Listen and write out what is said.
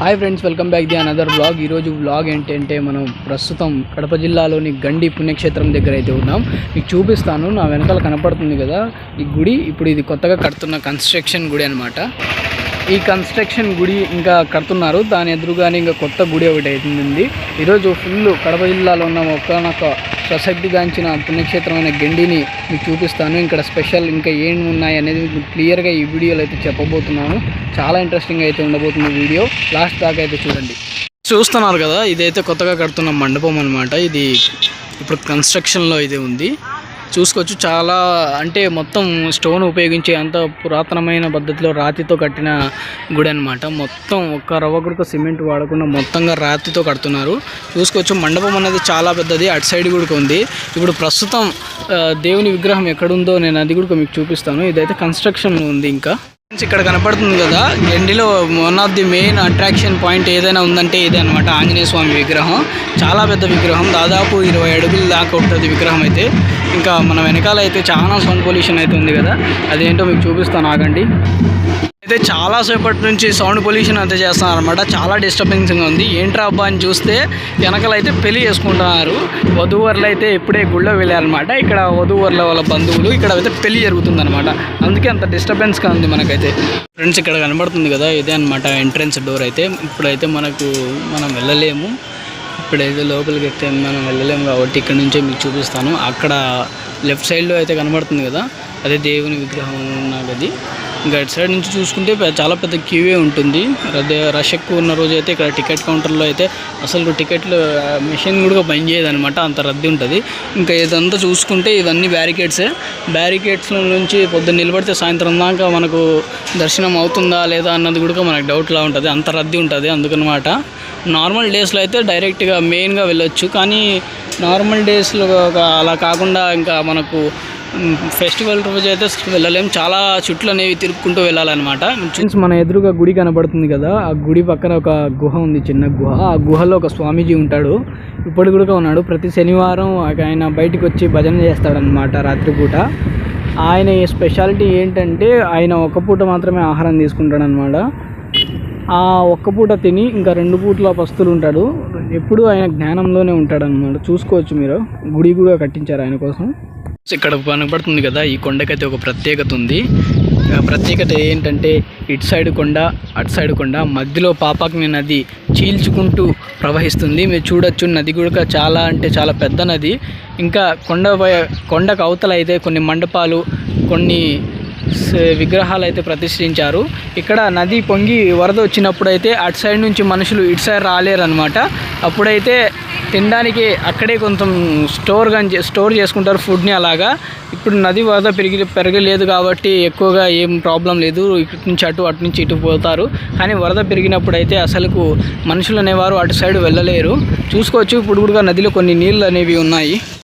Hi friends welcome back the another blog ఈరోజు blog ఏంటంటే మనం ప్రస్తుతం కడప జిల్లాలోని గండి పుణ్యక్షేత్రం దగ్గర అయితే ఉన్నాం. మీకు చూపిస్తాను నా వెనకాల కనపడుతుంది కదా ఈ గుడి. ఇప్పుడు ఇది కొత్తగా కడుతున్న కన్స్ట్రక్షన్ గుడి అనమాట ఈ కన్స్ట్రక్షన్ గుడి ఇంకా కడుతున్నారు. దాని ఎదురుగానే ఇంకా కొత్త గుడి ఒకటి అవుతుంది ఈరోజు ఫుల్ కడప జిల్లాలో ఉన్న ఒకనొక ప్రసిద్ధిగాంచిన పుణ్యక్షేత్రమైన గండిని మీకు చూపిస్తాను. ఇక్కడ స్పెషల్ ఇంకా ఏం ఉన్నాయి అనేది మీకు క్లియర్గా ఈ వీడియోలో అయితే చెప్పబోతున్నాను. చాలా ఇంట్రెస్టింగ్ అయితే ఉండబోతుంది వీడియో. లాస్ట్ దాకా అయితే చూడండి. చూస్తున్నారు కదా ఇదైతే కొత్తగా కడుతున్న మండపం అనమాట ఇది ఇప్పుడు కన్స్ట్రక్షన్లో ఇది ఉంది. చూసుకోవచ్చు. చాలా అంటే మొత్తం స్టోన్ ఉపయోగించి అంత పురాతనమైన పద్ధతిలో రాతితో కట్టిన గుడి అనమాట మొత్తం ఒక్క రవ్వ కూడా సిమెంట్ వాడకుండా మొత్తంగా రాతితో కడుతున్నారు. చూసుకోవచ్చు మండపం అనేది చాలా పెద్దది. అటు సైడ్ కూడా ఉంది. ఇప్పుడు ప్రస్తుతం దేవుని విగ్రహం ఎక్కడుందో నేను అది కూడా మీకు చూపిస్తాను. ఇదైతే కన్స్ట్రక్షన్ ఉంది ఇంకా. ఇక్కడ కనపడుతుంది కదా. గండిలో one of the main attraction point ఏదైనా ఉందంటే ఇదే అనమాట ఆంజనేయ స్వామి విగ్రహం. చాలా పెద్ద విగ్రహం. దాదాపు ఇరవై అడుగుల దాకా ఉంటుంది విగ్రహం అయితే. ఇంకా మన వెనకాల అయితే చాలా సౌండ్ పొల్యూషన్ అయితే ఉంది కదా. అదేంటో మీకు చూపిస్తాను ఆగండి. అయితే చాలాసేపటి నుంచి సౌండ్ పొల్యూషన్ అయితే చేస్తున్నారు అనమాట చాలా డిస్టర్బెన్సింగ్ ఉంది. ఏంట్రా అబ్బా అని చూస్తే వెనకాల అయితే పెళ్ళి చేసుకుంటున్నారు. వధూవర్లు అయితే ఇప్పుడే గుళ్ళో వెళ్ళారనమాట ఇక్కడ వధూవరుల వాళ్ళ బంధువులు ఇక్కడ అయితే పెళ్ళి జరుగుతుంది అనమాట అందుకే అంత డిస్టర్బెన్స్గా ఉంది మనకైతే. ఫ్రెండ్స్ ఇక్కడ కనబడుతుంది కదా ఇదే అనమాట ఎంట్రన్స్ డోర్ అయితే. ఇప్పుడైతే మనకు మనం వెళ్ళలేము. ఇప్పుడైతే లోపలికి అయితే మనం వెళ్ళలేము కాబట్టి ఇక్కడ నుంచే మీకు చూపిస్తాను. అక్కడ లెఫ్ట్ సైడ్లో అయితే కనబడుతుంది కదా అదే దేవుని విగ్రహం ఉన్న గది. ఇంకా అటు సైడ్ నుంచి చూసుకుంటే చాలా పెద్ద క్యూవే ఉంటుంది. అదే రష్ ఎక్కువ ఉన్న రోజు అయితే ఇక్కడ టికెట్ కౌంటర్లో అయితే అసలు టికెట్లు మిషన్ కూడా పని చేయదనమాట అంత రద్దీ ఉంటుంది. ఇంకా ఇదంతా చూసుకుంటే ఇవన్నీ బ్యారికేడ్సే. బ్యారికేడ్స్ నుంచి పొద్దున్న నిలబడితే సాయంత్రం దాకా మనకు దర్శనం అవుతుందా లేదా అన్నది కూడా మనకు డౌట్లా ఉంటుంది. అంత రద్దీ ఉంటుంది అందుకనమాట. నార్మల్ డేస్లో అయితే డైరెక్ట్గా మెయిన్గా వెళ్ళొచ్చు. కానీ నార్మల్ డేస్లో అలా కాకుండా ఇంకా మనకు ఫెస్టివల్ రోజు అయితే వెళ్ళలేం. చాలా చుట్లు అనేవి తిరుక్కుంటూ వెళ్ళాలన్నమాట. మీన్స్ మన ఎదురుగా గుడి కనబడుతుంది కదా ఆ గుడి పక్కన ఒక గుహ ఉంది చిన్న గుహ. ఆ గుహలో ఒక స్వామీజీ ఉంటాడు. ఇప్పుడు కూడా ఉన్నాడు. ప్రతి శనివారం ఆయన బయటికి వచ్చి భజన చేస్తాడనమాట రాత్రిపూట. ఆయన స్పెషాలిటీ ఏంటంటే ఆయన ఒక పూట మాత్రమే ఆహారం తీసుకుంటాడనమాట ఆ ఒక్క పూట తిని ఇంకా రెండు పూట్ల పస్తులు ఉంటాడు ఎప్పుడు ఆయన జ్ఞానంలోనే ఉంటాడు అనమాట చూసుకోవచ్చు మీరు. గుడి కూడా కట్టించారు ఆయన కోసం. ఇక్కడ కనబడుతుంది కదా ఈ కొండకైతే ఒక ప్రత్యేకత ఉంది. ప్రత్యేకత ఏంటంటే ఇటు సైడ్ కొండ అటు సైడ్ కొండ మధ్యలో పాపాగ్ని నది చీల్చుకుంటూ ప్రవహిస్తుంది. మీరు చూడొచ్చు నది కూడా చాలా అంటే చాలా పెద్ద నది. ఇంకా కొండ కొండకు అవతల అయితే కొన్ని మండపాలు కొన్ని విగ్రహాలు అయితే ప్రతిష్ఠించారు. ఇక్కడ నది పొంగి వరద వచ్చినప్పుడు అయితే అటు సైడ్ నుంచి మనుషులు ఇటు సైడ్ రాలేరు అనమాట అప్పుడైతే తినడానికి అక్కడే కొంచెం స్టోర్ కానీ స్టోర్ చేసుకుంటారు ఫుడ్ని అలాగా. ఇప్పుడు నది వరద పెరిగి పెరగలేదు కాబట్టి ఎక్కువగా ఏం ప్రాబ్లం లేదు. ఇటు నుంచి అటు అటు నుంచి ఇటు పోతారు. కానీ వరద పెరిగినప్పుడు అయితే అసలుకు మనుషులు అనేవారు అటు సైడ్ వెళ్ళలేరు. చూసుకోవచ్చు ఇప్పుడు కూడా నదిలో కొన్ని నీళ్ళు అనేవి ఉన్నాయి.